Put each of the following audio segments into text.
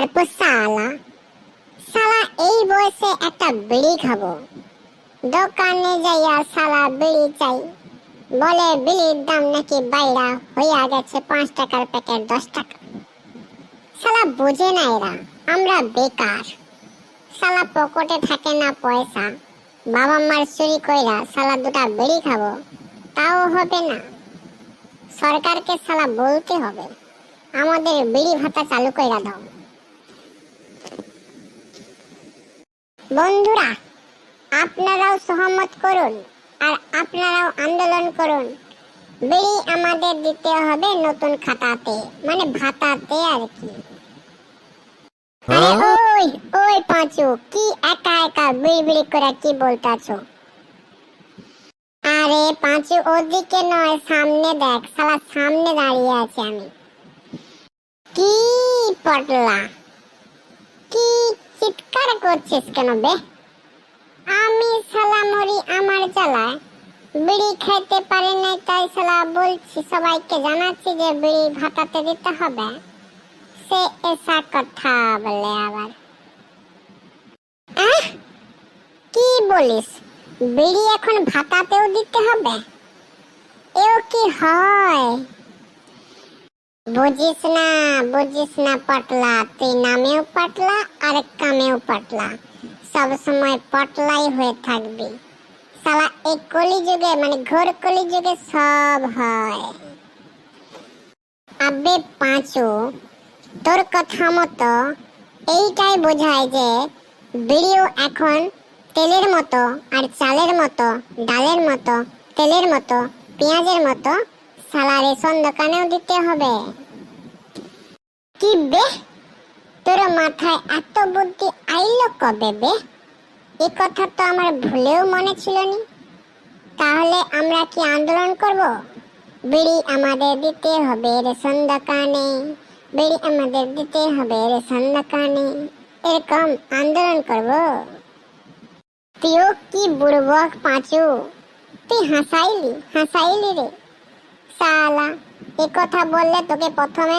তারপর সালা। সালা এই বয়সে একটা বিড়ি খাব। দোকানে যাইয়া সালা বিড়ি চাই। বলে বিড়ির দাম নাকি বাইরা হইয়া গেছে পাঁচ টাকার প্যাকেট, দশ টাকা। সালা বুঝে না এরা, আমরা বেকার। সালা পকেটে থাকে না পয়সা। বাবা মার চুরি কইরা সালা দুটা বিড়ি খাব, তাও হবে না। সরকারকে সালা বলতে হবে, আমাদের বিড়ি ভাতা চালু কইরা দাও। বন্ধুরা, আপনারাও সহমত করুন আর আপনারাও আন্দোলন করুন। বিড়ি আমাদের দিতে হবে নতুন খাতাতে মানে ভাতাতে আর কি। ওই ওই পাঁচু, কি একা একা বিড়ি বিড়ি করে কি বলতাছো? আরে পাঁচু ওদিকে নয়, সামনে দেখ সামনে দাঁড়িয়ে আছে আমি। কি পটলা কি চিৎকার করছিস কেন বে? আমি শালা মরি আমার জ্বালায়। বিড়ি খাইতে পারি নাই, তাই শালা বলছি, সবাইকে জানাচ্ছি যে বিড়ি ভাতাতে দিতে হবে। সে এসা কথা বলে আবার। কি বলিস? বিড়ি এখন ভাতাতেও দিতে হবে? এও কি হয়? বুঝিস না বুঝিস না পটলা। তুই নামেও পটলা, আর কামেও পটলা। সব সময় পটলাই হয়ে থাকবি। সালা এই কলি যুগে মানে ঘোর কলি যুগে সব হয়। আবে পাঁচু, তোর কথা মতো এইটাই বোঝায় যে বিড়িও এখন তেলের মতো, আর চালের মতো, ডালের মতো, তেলের মতো, পেঁয়াজের মতো সালা রেশন দোকানেও দিতে হবে। কি বে? তোর মাথায় এত বুদ্ধি আইলো কবে বে? এ কথা তো আমার ভুলেও মনে ছিল নি। তাহলে আমরা কি আন্দোলন করব? বিড়ি আমাদের দিতে হবে রেশন দোকানে বিড়ি আমাদের দিতে হবে রেশন দোকানে এরকম আন্দোলন করব? তুইও কি বুড়বক পাঁচু? তুই হাসাইলি হাসাইলি রে। সালা এ কথা বললে তোকে প্রথমে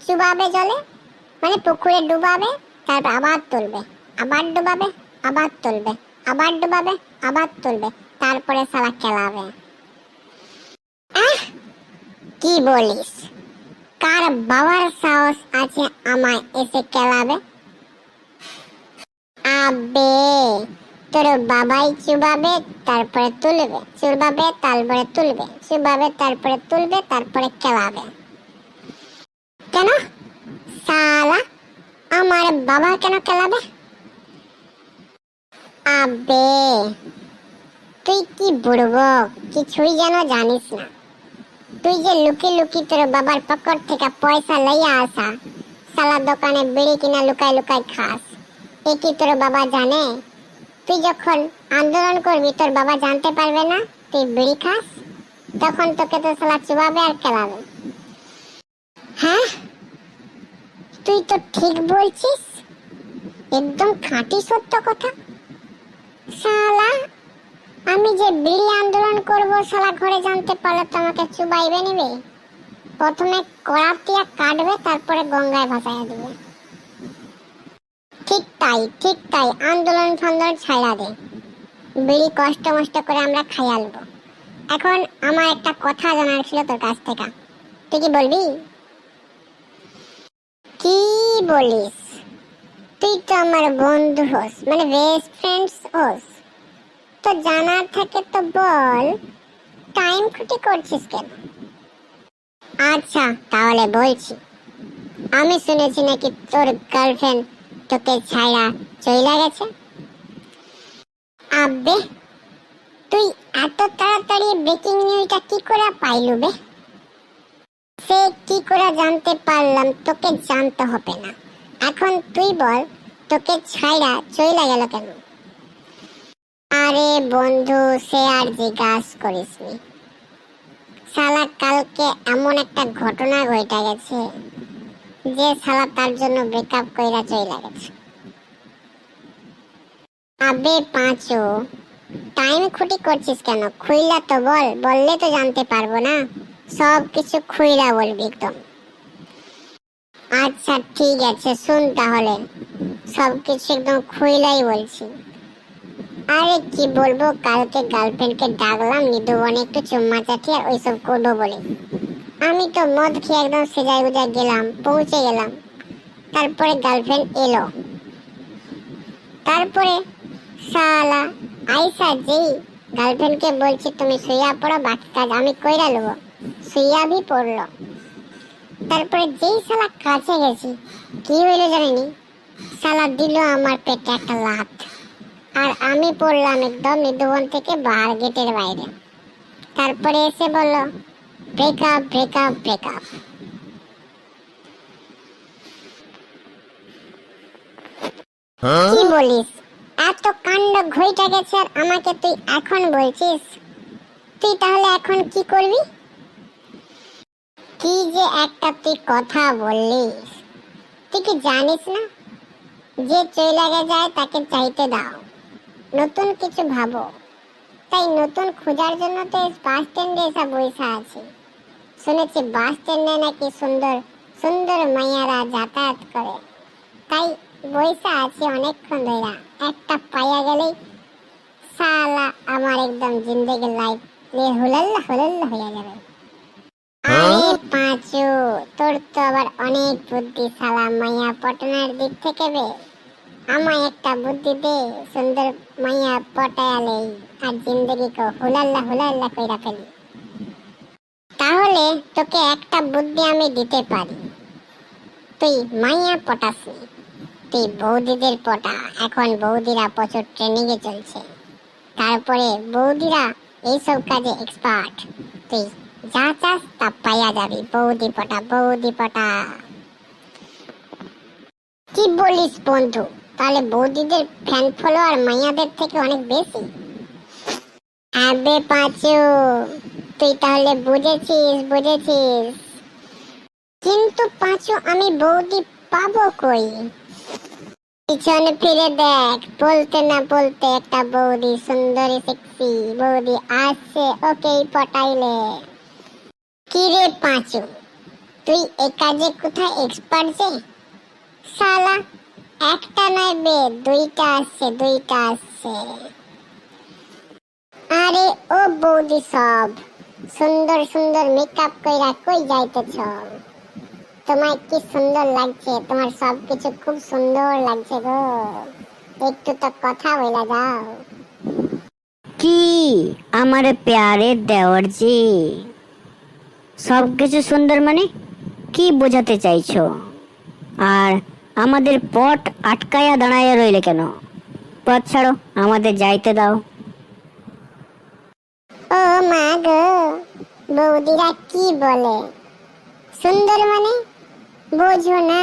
চুবাবে জলে মানে পুকুরে ডুবাবে, তারপর আবার তুলবে, আবার ডুবাবে, আবার তুলবে, আবার ডুবাবে, আবার তুলবে, তারপরে সালা খেলাবে। কি বলিস? কার বাবার সাহস আছে আমায় এসে খেলাবে? আবে! তোর বাবাই চুবাবে, তারপরে তুলবে। চুবাবে তারপরে তুলবে। চুবাবে, তারপরে তুলবে, তারপরে খেলাবে। কেন? সালা আমার বাবা কেন খেলাবে? আবে তুই কি বুড়বো? কিছুই যেন জানিস না। তুই যে লুকি লুকি তোর বাবার পকেট থেকে পয়সা লইয়া আসা সালা দোকানে বিড়ি কিনা লুকাই লুকাই খাস। এ কি তোর বাবা জানে? তুই যখন আন্দোলন করবি, তোর বাবা জানতে পারবে না তুই বিড়ি খাস? তখন তোকে তো সালা চুবাবে আর খেলাবে হ্যাঁ? তুই তো ঠিক বলছিস। একদম খাঁটি সত্য কথা। শালা, আমি যে বিড়ি আন্দোলন করব, শালা ঘরে জানতে পারলে তো আমাকে চুবাইবে নেবে। প্রথমে কড়াপ দিয়া কাটবে, তারপরে গঙ্গায় ভাসাইয়া দিবে। ঠিক তাই ঠিক তাই, আন্দোলন ফান্দোলন ছাইড়া দে। বিড়ি কষ্ট মষ্ট করে আমরা খাইয়ালবো এখন আমার একটা কথা জানার ছিল তোর কাছ থেকে। তুই কি বলবি? কি বলিস? তুই তো আমার বন্ধু হোস মানে বেস্ট ফ্রেন্ডস হোস। তো জানার থাকে তো বল টাইম খুঁটি করছিস কেন? আচ্ছা তাহলে বলছি। আমি শুনেছি নাকি তোর গার্লফ্রেন্ড তোকে ছাইড়া চইলা গেছে? আব্বে, তুই এত তাড়াতাড়ি ব্রেকিং নিউজটা কি করে পাইলু বে? সে কি করে জানতে পারলাম তোকে জানতে হবে না। এখন তুই বল, তোকে ছাইড়া চইলা গেল কেন? আরে বন্ধু, সে আর জিজ্ঞাস করিসনি। শালা, কালকে এমন একটা ঘটনা ঘটে গেছে। যে শালা তার জন্য ব্রেকআপ কইরা চইলা গেছে। আবে পাঁচু টাইম খুঁটি করছিস কেন? খুইলা তো বল, বললে তো জানতে পারব না। সব কিছু খুইলা বলবি একদম। আচ্ছা ঠিক আছে, শুন তাহলে। সব কিছু একদম খুইলাই বলছি। আরে কি বলব, কালকে গার্লফ্রেন্ডকে ডাকলাম নিদুবনে একটু চুম্মা চাটিয়ে আর ওইসব করব বলে। আমি তো মদ খেয়ে একদম সেজাই গুজাই গেলাম, পৌঁছে গেলাম। তারপরে গার্লফ্রেন্ড এলো। তারপরে সালা আইসা যেই গার্লফ্রেন্ডকে বলছি, তুমি শুইয়া পড়ো, বাকি কাজ আমি কইরা নেব শুইয়া ভি পড়ল। তারপরে যেই সালা কাছে গেছি, কি হইল জানিনি? সালা দিল আমার পেটে একটা লাত। আর আমি পড়লাম একদম নিদুবন থেকে বার গেটের বাইরে। তারপরে এসে বলল ব্রেকআপ ব্রেকআপ ব্রেকআপ কি বলিস? এত কাণ্ড ঘইটা গেছে আর আমাকে তুই এখন বলছিস? তুই তাহলে এখন কি করবি? কি যে একটা তুই কথা বললিস? তুই কি জানিস না? যে চইলাগে যায় তাকে চাইতে দাও। নতুন কিছু ভাবো। তাই নতুন খোঁজার জন্য তো বাস স্ট্যান্ডে এসে বইসা আছি। শুনেছি বাস স্ট্যান্ডে নাকি সুন্দর সুন্দর মাইয়ারা যাতায়াত করে। তাই বইসা আছি অনেকক্ষণ ধরে একটা পাইয়া গেলেই সালা আমার একদম জিন্দগি লাইফ নিয়ে হুলাল্লা হুলাল্লা হয়ে যাবে। আরে পাঁচু তোর তো আবার অনেক বুদ্ধি সালা মাইয়া পটনার দিক থেকে বে। আমায় একটা বুদ্ধি দে সুন্দর মাইয়া পটায়ালেই আর জিন্দগিকে হুলাল্লা হুলাল্লা কইরা ফেলি। তাহলে তোকে একটা বুদ্ধি আমি দিতে পারি। তুই মাইয়া পটাসনি তুই বৌদিদের পটা। এখন বৌদিরা প্রচুর ট্রেনিংয়ে চলছে। তারপরে বৌদিরা এইসব কাজে এক্সপার্ট তুই যা চাস তা পাইয়া যাবি। বৌদি পটা বৌদি পটা। কি বলিস বন্ধু? তাহলে বৌদিদের ফ্যান ফলোয়ার মাইয়াদের থেকে অনেক বেশি? আবে পাঁচু। তুই তাহলে বুঝেছিস বুঝেছিস। কিন্তু পাঁচু, আমি বৌদি পাবো কই? পিছনে ফিরে দেখ, বলতে না বলতে একটা বৌদি সুন্দরী সেক্সি বৌদি আসছে, ওকেই পটাইলে। কি রে পাঁচু, তুই এ কাজে কোথায় এক্সপার্ট যে? শালা, একটা নয় বে, দুইটা আসছে দুইটা আসছে। আরে ও বৌদি সব সুন্দর সুন্দর মেকআপ কইরা কই যাইতেছ? তোমায় কি সুন্দর লাগছে? তোমার সব কিছু খুব সুন্দর লাগছে গো। একটু তো কথা বলে যাও। কি? আমার প্যারে দেওয়ারজি সব কিছু সুন্দর মানে কি বোঝাতে চাইছো? আর আমাদের পট আটকায়া দাঁড়াইয়া রইলে কেন? পথ ছাড়ো, আমাদের যাইতে দাও ও মা গো বৌদিরা কি বলে? সুন্দর মানে? বোঝো না।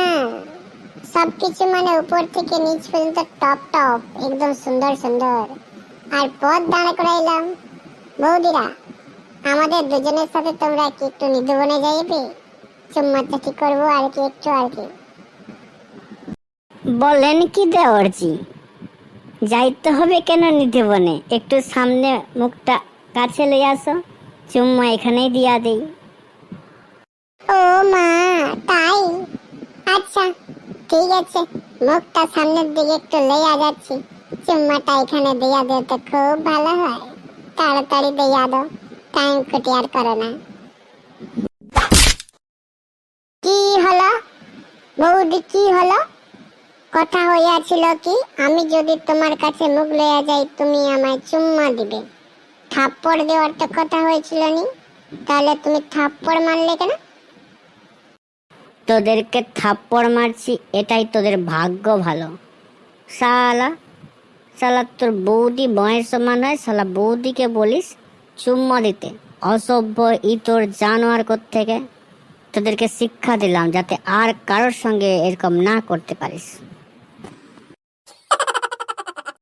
সবকিছু মানে উপর থেকে নিচ পর্যন্ত টপ টপ, একদম সুন্দর সুন্দর। আর পথ দাঁড়া করাইলাম। বৌদিরা, আমাদের দুজনের সাথে তোমরা কি একটু নিধুবনে যাইবে? চুম্মাটা কি করব আর কি একটু আর কি। বলেন কি দেওয়ারজি? যাইতে হবে কেন নিতে বনে একটু সামনে মুখটা কাছে লই আসো চুম্মা এখানেই দিয়া দেই। ও মা, তাই? আচ্ছা ঠিক আছে। মুখটা সামনের দিকে একটু লইয়া যাচ্ছি। চুম্মাটা এখানে দিয়া দিতে খুব ভালো হয়। তাড়াতাড়ি দিয়া দাও টাইম ক্ষতি আর করো না। কি হলো? বৌদি, কি হলো? কথা হইয়াছিল কি, আমি যদি তোমার কাছে মুখ লইয়া যাই, তুমি আমায় চুম্মা দিবে। থাপ্পড় দেওয়ার তো কথা হয়েছিল নি। তাহলে তুমি থাপ্পড় মারলে কেন? তোদেরকে থাপ্পড় মারছি, এটাই তোদের ভাগ্য ভালো। শালা শালা তোর বৌদি বয়ের সমান হয়, শালা বৌদিকে বলিস চুম্মা দিতে। অসভ্য ইতর তোর জানোয়ার থেকে তোদেরকে শিক্ষা দিলাম যাতে আর কারোর সঙ্গে এরকম না করতে পারিস।